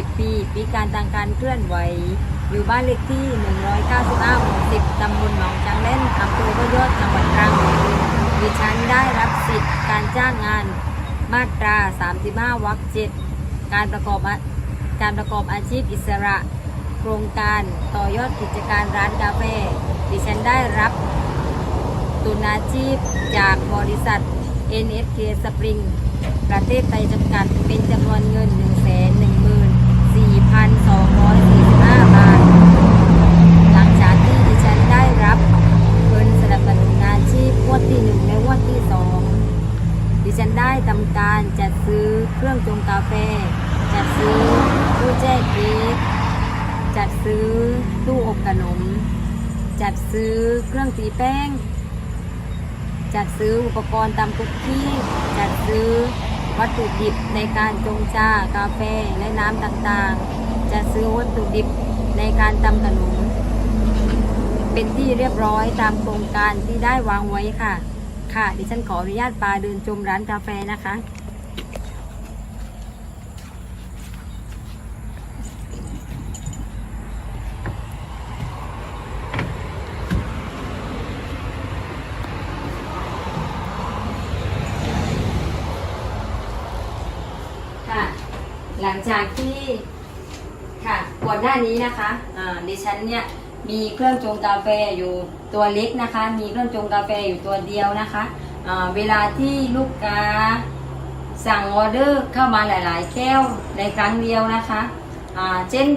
10ปี ปีการทางการเคลื่อนไหว อยู่บ้านเลขที่ 195หมู่10ตำบลหนองจางเล่นอำเภอพยอดจังหวัดตรังดิฉันได้รับสิทธิ์การจ้างงานมาตรา 35 วรรค7การประกอบการประกอบอาชีพอิสระ โครงการต่อยอดกิจการร้านกาแฟดิฉันได้รับตุนอาชีพจากบริษัท NSK Spring ประเทศไทยจำกัดเป็นจำนวนเงิน1 1 4 2 4 5 บาท หลังจากที่ดิฉันได้รับเงินสนับสนุนอานชีพงวดที่ 1 และงวดที่ 2 ดิฉันได้ทำการจัดซื้อเครื่องชงกาแฟ จัดซื้อตู้แช่เค้กจัดซื้อตู้อบขนม จัดซื้อเครื่องตีแป้ง จัดซื้ออุปกรณ์ตำคุกกี้ จัดซื้อวัตถุดิบในการจงชากาแฟและน้ำต่างๆ จัดซื้อวัตถุดิบในการทำขนมเป็นที่เรียบร้อยตามโครงการที่ได้วางไว้ค่ะ ค่ะ ดิฉันขออนุญาตปาเดินชมร้านกาแฟนะคะค่ะหลังจากที่ ค่ะก่อนหน้านี้นะคะอ่าดิฉันเนี่ยมีเครื่องชงกาแฟอยู่ตัวเล็กนะคะ มีเครื่องชงกาแฟอยู่ตัวเดียวนะคะอ่าเวลาที่ลูกค้าสั่งออเดอร์เข้ามาหลาย ๆ แก้วในครั้งเดียวนะคะอ่าเช่น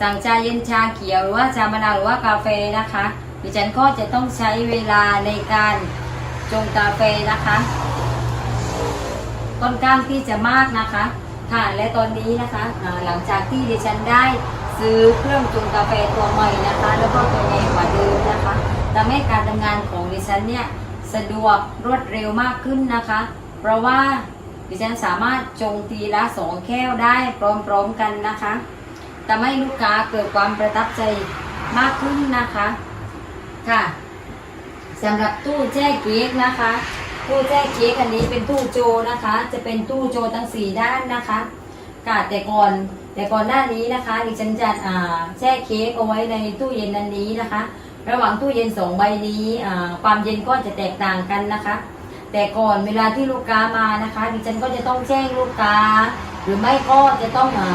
สั่งชาเย็นชาเขียวหรือว่าชามะนาวหรือว่ากาแฟนะคะดิฉันก็จะต้องใช้เวลาในการชงกาแฟนะคะค่อนข้างที่จะมากนะคะ ค่ะและตอนนี้นะคะหลังจากที่ดิฉันได้ซื้อเครื่องจุงกาแฟตัวใหม่นะคะ แล้วก็ตัวใหญ่กว่าเดิมนะคะทำให้การทำงานของดิฉันเนี่ยสะดวกรวดเร็วมากขึ้นนะคะ เพราะว่าดิฉันสามารถจงทีละสองแก้วได้พร้อมๆกันนะคะทำให้ลูกค้าเกิดความประทับใจมากขึ้นนะคะ ค่ะสำหรับตู้แช่เค้กนะคะ ตู้แช่เค้กอันนี้เป็นตู้โจนะคะ จะเป็นตู้โจทั้งสี่ด้านนะคะค่ะแต่ก่อนแต่ก่อนหน้านี้นะคะดิฉันจะอ่าแช่เค้กเอาไว้ในตู้เย็นอันนี้นะคะ ระหว่างตู้เย็นสองใบนี้อ่าความเย็นก็จะแตกต่างกันนะคะ แต่ก่อนเวลาที่ลูกค้ามานะคะดิฉันก็จะต้องแจ้งลูกค้า หรือไม่ก็จะต้องอา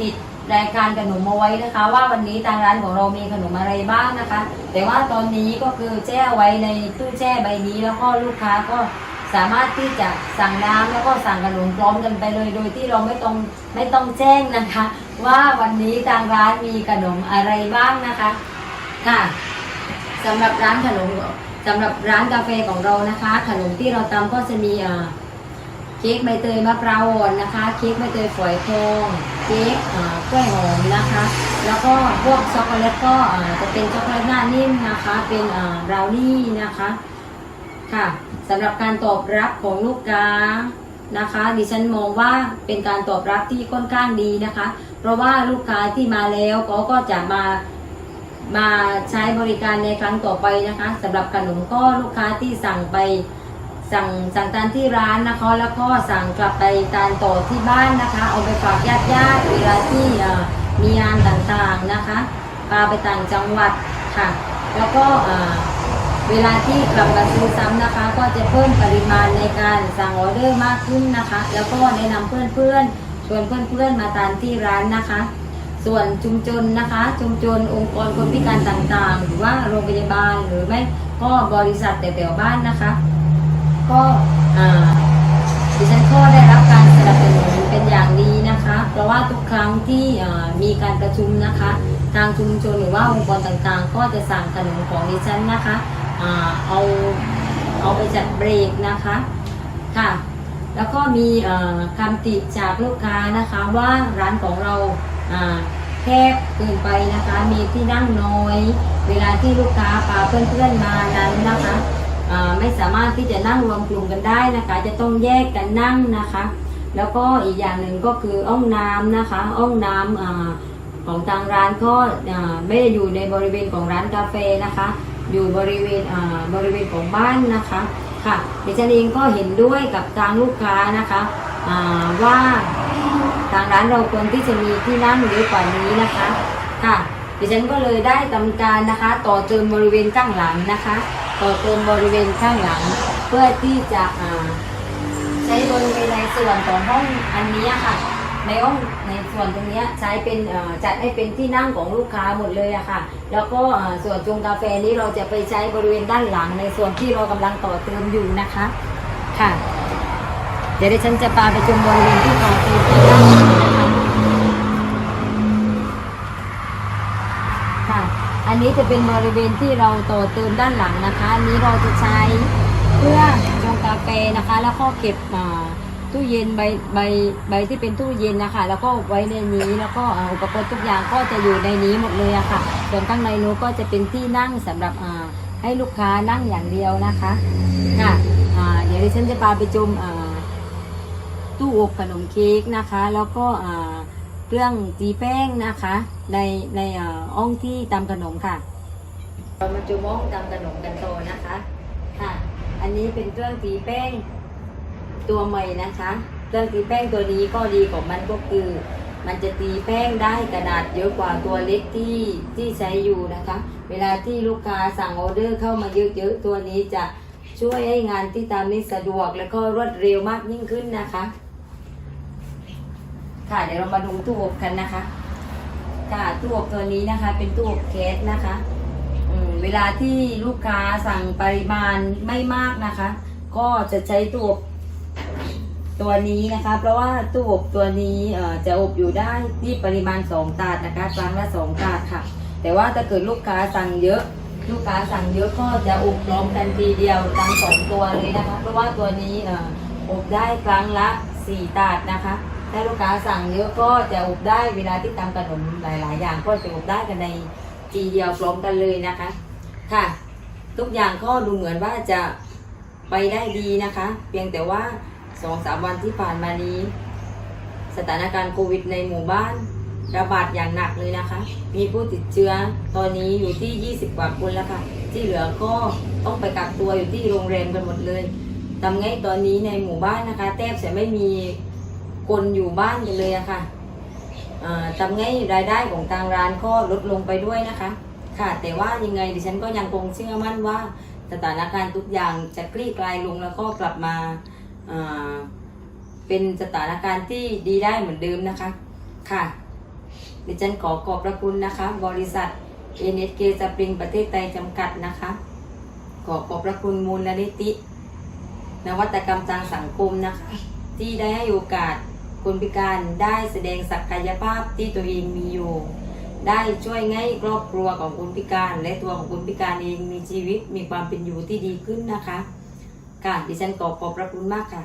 ติด รายการขนมเอาไว้นะคะ ว่าวันนี้ทางร้านของเรามีขนมอะไรบ้างนะคะ แต่ว่าตอนนี้ก็คือแช่ไว้ในตู้แช่ใบนี้ แล้วก็ลูกค้าก็สามารถที่จะสั่งน้ำแล้วก็สั่งขนมพร้อมกันไปเลย โดยที่เราไม่ต้องไม่ต้องแจ้งนะคะ ว่าวันนี้ทางร้านมีขนมอะไรบ้างนะคะค่ะสำหรับร้านขนมสำหรับร้านกาแฟของเรานะคะ ขนมที่เราทำก็จะมีอ่า เค้กใบเตยมะพร้าวอ่อนนะคะ เค้กใบเตยฝอยทองเค้กกล้วยหอมนะคะ แล้วก็พวกช็อกโกแลตก็จะเป็นช็อกโกแลตหน้านิ่มนะคะ เป็นบราวนี่นะคะค่ะสำหรับการตอบรับของลูกค้านะคะ ดิฉันมองว่าเป็นการตอบรับที่ค่อนข้างดีนะคะ เพราะว่าลูกค้าที่มาแล้วเขาก็จะมามาใช้บริการในครั้งต่อไปนะคะสำหรับขนมก็ลูกค้าที่สั่งไป สั่งสั่งทานที่ร้านนะคะ แล้วก็สั่งกลับไปทานต่อที่บ้านนะคะ เอาไปฝากญาติญาติเวลาที่มีงานต่างๆนะคะพาไปต่างจังหวัดค่ะ แล้วก็เวลาที่กลับมาซื้อซ้ำนะคะ ก็จะเพิ่มปริมาณในการสั่งออเดอร์มากขึ้นนะคะ แล้วก็แนะนำเพื่อนๆชวนเพื่อนๆมาทานที่ร้านนะคะ ส่วนชุมชนนะคะ ชุมชนองค์กรคนพิการต่างๆ หรือว่าโรงพยาบาลหรือไม่ก็บริษัทแต่แถวๆบ้านนะคะ ก็ดิฉันก็ได้รับการสนับสนุนเป็นอย่างดีนะคะ เพราะว่าทุกครั้งที่มีการประชุมนะคะ ทางชุมชนหรือว่าองค์กรต่างๆ ก็จะสั่งขนมของดิฉันนะคะเอาเอาไปจัดเบรกนะคะค่ะ แล้วก็มีคำติจากลูกค้านะคะว่าร้านของเราแคบเกินไปนะคะ มีที่นั่งน้อย เวลาที่ลูกค้าพาเพื่อนๆมานั้นนะคะ ไม่สามารถที่จะนั่งรวมกลุ่มกันได้นะคะ จะต้องแยกกันนั่งนะคะ แล้วก็อีกอย่างหนึ่งก็คือห้องน้ำนะคะห้องน้ำอ่าของทางร้านก็ไม่ได้อยู่ในบริเวณของร้านกาแฟนะคะ อยู่บริเวณบริเวณของบ้านนะคะค่ะดิฉันเองก็เห็นด้วยกับทางลูกค้านะคะว่าทางร้านเราควรที่จะมีที่นั่งเยอะกว่านี้นะคะค่ะ ดิฉันก็เลยได้ทำการนะคะ ต่อเติมบริเวณข้างหลังนะคะ ต่อเติมบริเวณข้างหลัง เพื่อที่จะใช้บริเวณในส่วนของห้องอันนี้ค่ะ ในห้องในส่วนตรงนี้ใช้เป็นจัดให้เป็นที่นั่งของลูกค้าหมดเลยอะค่ะ แล้วก็ส่วนชงกาแฟนี้เราจะไปใช้บริเวณด้านหลัง ในส่วนที่เรากำลังต่อเติมอยู่นะคะค่ะ เดี๋ยวดิฉันจะพาไปชมบริเวณที่ต่อเติมด้านหลังนะคะค่ะ อันนี้จะเป็นบริเวณที่เราต่อเติมด้านหลังนะคะ อันนี้เราจะใช้เพื่อชงกาแฟนะคะ แล้วก็เก็บตู้เย็นใบใบใบที่เป็นตู้เย็นนะคะ แล้วก็ไว้ในนี้แล้วก็อุปกรณ์ทุกอย่างก็จะอยู่ในนี้หมดเลยอะค่ะส่วนข้างในนู้ก็จะเป็นที่นั่งสำหรับให้ลูกค้านั่งอย่างเดียวนะคะค่ะเดี๋ยวดิฉันจะพาไปชมตู้อบขนมเค้กนะคะ แล้วก็ เครื่องตีแป้งนะคะ ในในอ่าห้องที่ตำขนมค่ะเรามาจูห้องตำขนมกันต่อนะคะค่ะ อันนี้เป็นเครื่องตีแป้งตัวใหม่นะคะ เครื่องตีแป้งตัวนี้ก็ดีของมันก็คือ มันจะตีแป้งได้ขนาดเยอะกว่าตัวเล็กที่ที่ใช้อยู่นะคะ เวลาที่ลูกค้าสั่งออเดอร์เข้ามาเยอะๆตัวนี้จะช่วยให้งานที่ทำนี้สะดวก และก็รวดเร็วมากยิ่งขึ้นนะคะ ค่ะเดี๋ยวเรามาดูตู้อบกันนะคะค่ะตู้อบตัวนี้นะคะ เป็นตู้อบแก๊สนะคะอืมเวลาที่ลูกค้าสั่งปริมาณไม่มากนะคะ ก็จะใช้ตู้อบตัวนี้นะคะ เพราะว่าตู้อบตัวนี้เอ่อจะอบอยู่ได้ที่ปริมาณ2ถาดนะคะครั้งละ2ถาดค่ะ แต่ว่าถ้าเกิดลูกค้าสั่งเยอะ ลูกค้าสั่งเยอะก็จะอบพร้อมกันทีเดียวทั้งสองตัวเลยนะคะ เพราะว่าตัวนี้อบได้ครั้งละ4ถาดนะคะ ถ้าลูกค้าสั่งเยอะก็จะอบได้เวลาที่ทำขนมหลาย ๆ อย่างก็จะอบได้กันในทีเดียวพร้อมกันเลยนะคะ ค่ะ ทุกอย่างก็ดูเหมือนว่าจะไปได้ดีนะคะ เพียงแต่ว่าสองสามวันที่ผ่านมานี้ สถานการณ์โควิดในหมู่บ้านระบาดอย่างหนักเลยนะคะ มีผู้ติดเชื้อตอนนี้อยู่ที่ 20 กว่าคนแล้วค่ะ ที่เหลือก็ต้องไปกักตัวอยู่ที่โรงแรมกันหมดเลยทำไงตอนนี้ในหมู่บ้านนะคะ แทบจะไม่มี คนอยู่บ้านกันเลยอะค่ะทำไงรายได้ของทางร้านก็ลดลงไปด้วยนะคะ ค่ะ แต่ว่ายังไงดิฉันก็ยังคงเชื่อมั่นว่าสถานการณ์ทุกอย่างจะคลี่คลายลงแล้วก็กลับมาอ่าเป็นสถานการณ์ที่ดีได้เหมือนเดิมนะคะ ค่ะ ดิฉันขอขอบพระคุณนะคะ บริษัท NSK สปริงประเทศไทยจำกัดนะคะ ขอขอบพระคุณมูลนิธินวัตกรรมทางสังคมนะคะ ที่ได้ให้โอกาส คนพิการได้แสดงศักยภาพที่ตัวเองมีอยู่ ได้ช่วยให้ครอบครัวของคนพิการ และตัวของคนพิการเองมีชีวิตมีความเป็นอยู่ที่ดีขึ้นนะคะ ค่ะดิฉันขอขอบพระคุณมากค่ะ